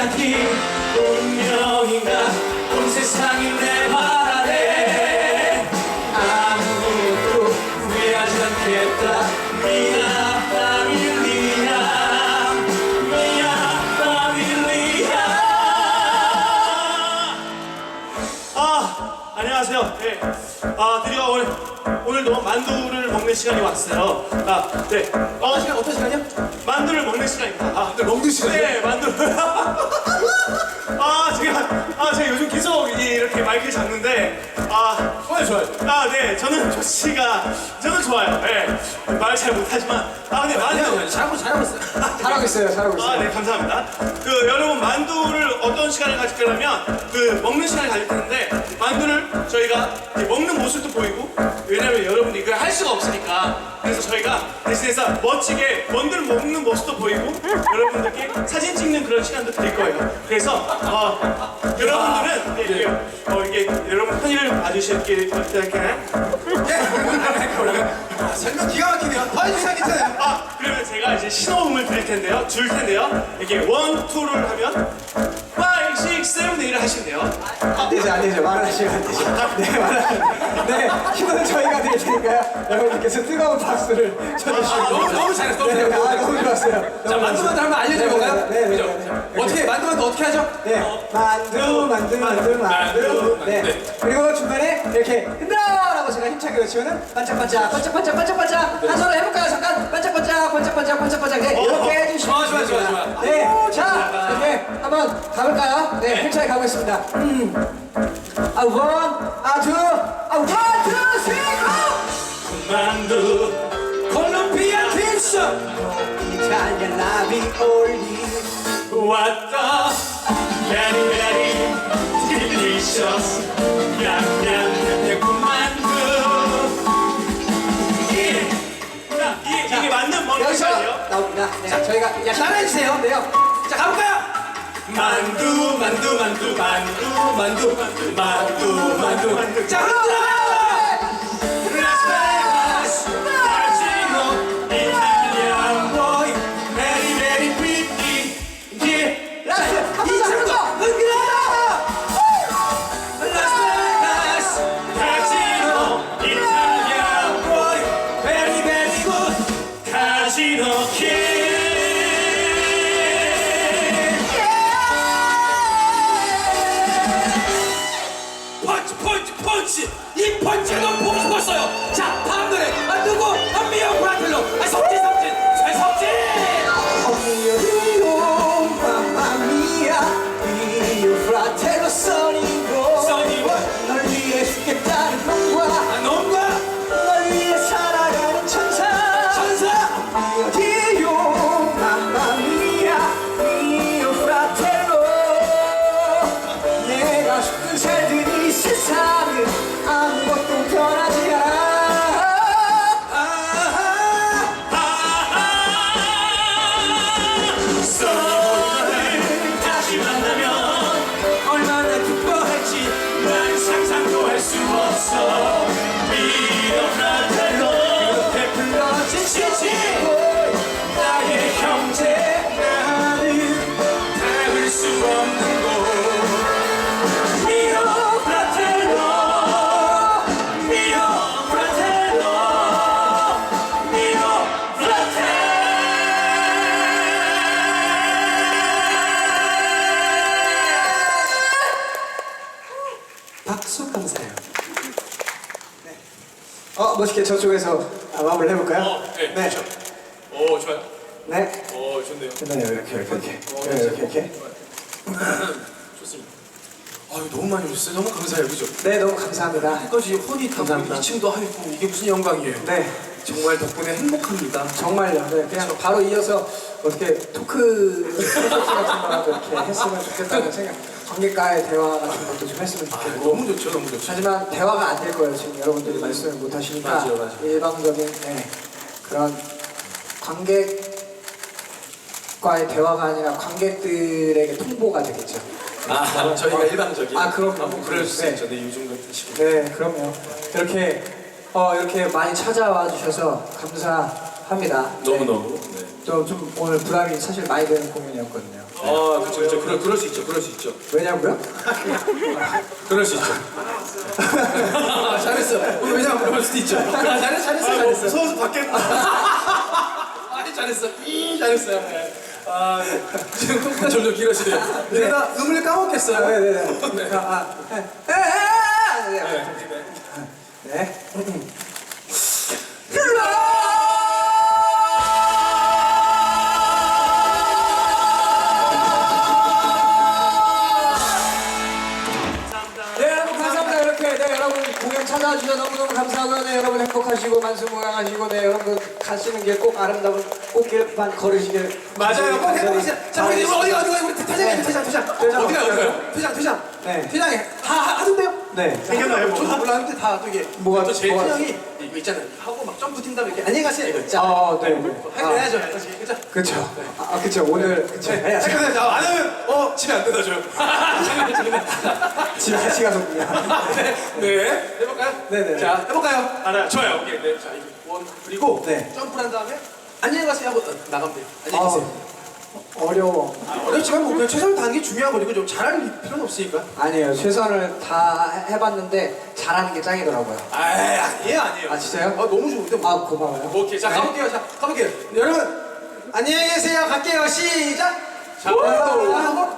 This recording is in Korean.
실력이 운명인가? 온 세상이 내 바라네. 아무것도 후회하지 않겠다. 미안하다 밀리야 미안하다 밀리야 아 안녕하세요. 네. 아 드디어 오늘 오늘도 만두를 먹는 시간이 왔어요 아 네 어, 시간 어떤 시간이요? 만두를 먹는 시간입니다 아, 근데 먹는 시간이요? 네, 만두. 아, 제가, 아, 제가 요즘 계속 이- 이렇게 마이크를 잡는데, 아, 좋아요 좋아요 아, 네, 저는 조씨가, 저는 좋아요. 네, 말을 잘 못하지만, 아, 근데 만두. 잘하고 잘하고 있어요 잘하고 있어요, 잘하고 있어요. 아, 네, 감사합니다. 그, 여러분, 만두를 어떤 시간을 가질 거냐면, 그, 먹는 시간을 가질 텐데, 만두를 저희가 먹는 모습도 보이고, 왜냐면 여러분이 이걸 할 수가 없으니까, 그래서 저희가 대신해서 멋지게 만두를 먹는 모습도 보이고, 여러분들께 사진 찍는 그런 시간도 드릴 거예요. 그래서, 어, 여러분들은, 네, 이게, 어, 이게, 여러분 편의를 봐주실게, 부탁드릴게요. 아, 설명 기가 막히네요 더 해주세요 괜찮아요 아, 그러면 제가 이제 신호음을 드릴 텐데요. 줄 텐데요. 이렇게 원, 투를 하면 안 되죠, 안 되죠. 말을 하시면 안 되죠. 네, 말을 하시면. 네, 힘은 저희가 드릴 테니까요. 여러분들께서 뜨거운 박수를 쳐주시면 너무 너무 잘했어 너무 네, 네, 잘했어 아, 너무 좋았어요. 자 만두만두 한번 알려드려 볼까요? 네, 네, 네, 그죠? 네. 어떻게 만두만두 어떻게 하죠? 네, 만두, 만두, 만두, 만두. 네. 그리고 중간에 이렇게 흔들 어라고 제가 힘차게 외치면은 반짝반짝, 반짝반짝, 반짝반짝. 한 손으로 해볼까요? 잠깐. 반짝반짝, 반짝반짝, 반짝반짝. 네, 이렇게 해주시면 좋아, 좋아, 좋아, 됩니다. 좋아. 네, 자, 이렇게 한번 가볼까요? 네, 힘차게 가보겠습니다. 음. 아, 원, 아, 투, 아, 원, 투, 쓰리, 고! 만두. 콜롬비아 퀸스 이탈리안 라비올리. 왔다. Very, very delicious. 냠냠 여기서. 나옵니다. 네, 저희가 야, 따라해주세요 네요. 자 가볼까요? 만두, 만두, 만두, 만두, 만두, 만두, 만두, 만두. 자 그럼 들어가 감사해요. 네. 어 멋있게 저쪽에서 아, 마무리 해볼까요? 어, 네, 네. 그렇죠. 오 좋아요 네. 오 좋네요 끝나요 이렇게 이렇게 이렇게 어, 네, 이렇게 이렇게. 좋습니다 아유 너무 많이 오셨어요 너무 감사해요 그죠 네 너무 감사합니다. 끝까지 혼이 타고 감사합니다. 2층도 하이고 이게 무슨 영광이에요 네 정말 덕분에 행복합니다 정말요. 네, 그냥 바로 이어서 어떻게 토크 콘서트 같은 거라도 이렇게 했으면 좋겠다는 생각. 관객과의 대화 같은 것도 좀 했으면 아, 좋겠고. 너무 좋죠 너무 좋죠 하지만 대화가 안 될 거예요. 지금 여러분들이 말씀을 못 하시니까 맞아요, 맞아요. 일방적인 네, 그런 관객과의 대화가 아니라 관객들에게 통보가 되겠죠. 아 저희가 일방적인 아, 그럼요. 아, 뭐 그럴 수 네. 있죠 네 요즘 같은 시국에 네, 그럼요. 이렇게 어, 이렇게 많이 찾아와 주셔서 감사합니다. 네. 너무너무 네. 또 좀, 좀 오늘 부담이 사실 많이 되는 공연이었거든요. 아 그렇죠 그렇죠 그럴, 그럴 수 있죠 그럴 수 있죠 왜냐고요? 그럴 수 있죠 잘했어 오늘 왜냐면 그럴 수도 있죠 잘했어 잘했어 잘했어 무서워서 밖에 아니 잘했어 이 잘했어요 네. 아 네. 지금 점점 길어지네요 내가 음을 까먹겠어요 아, 네네네. 네. 아, 아, 에, 에, 에, 에, 네. 네. 네 여러분 감사합니다. 이렇게 네 여러분 공연 찾아와 주셔서 너무너무 감사하고요. 네 여러분 행복하시고 만수무강하시고 네 여러분 가시는 길 꼭 아름다운 꽃길만 걸으시길 맞아요. 꼭 행복하세요. 자 우리. 어디 어디 어디 우리 퇴장해 퇴장 퇴장 퇴장. 어디가 어디가요? 퇴장 퇴장. 네. 퇴장해. 다 하- 하던데요? 네. 생 겼나요 저도 뭐가? 몰랐는데 다또 이게 뭐가- 또 제일 뭐가- 퇴장이 이거 있잖아요. 하고 막 점프 튄 다음에 이렇게 안녕히 가세요. 이거 있잖아 아, 네. 해야죠 해야죠 해야죠 그죠? 그쵸. 아, 그쵸. 오늘, 그쵸. 네, 아, 근데 나안 하면 어 집에 안 데려다 줘요 집에 같이 가서 그냥. 네. 해볼까요? 네네. 자 해볼까요? 알아요. 좋아요. 오케이. 네 자 이거 원 그리고 네. 점프를 한 다음에 안녕히 가세요 하고 어, 나가면 돼요. 안녕히 계세요. 아, 어려워. 아, 어렵지만 뭐 그냥 최선을 다하는 게 중요한 거니까 좀 잘할 필요는 없으니까 아니에요. 최선을 다 해- 해봤는데 잘하는 게 짱이더라고요. 아 아니에요 아니에요 아, 진짜요? 아 너무 좋은데 뭐. 아, 고마워요. 오케이 자 네. 가볼게요 자 가볼게요 여러분 안녕히 계세요 갈게요 시작 자 하나, 하나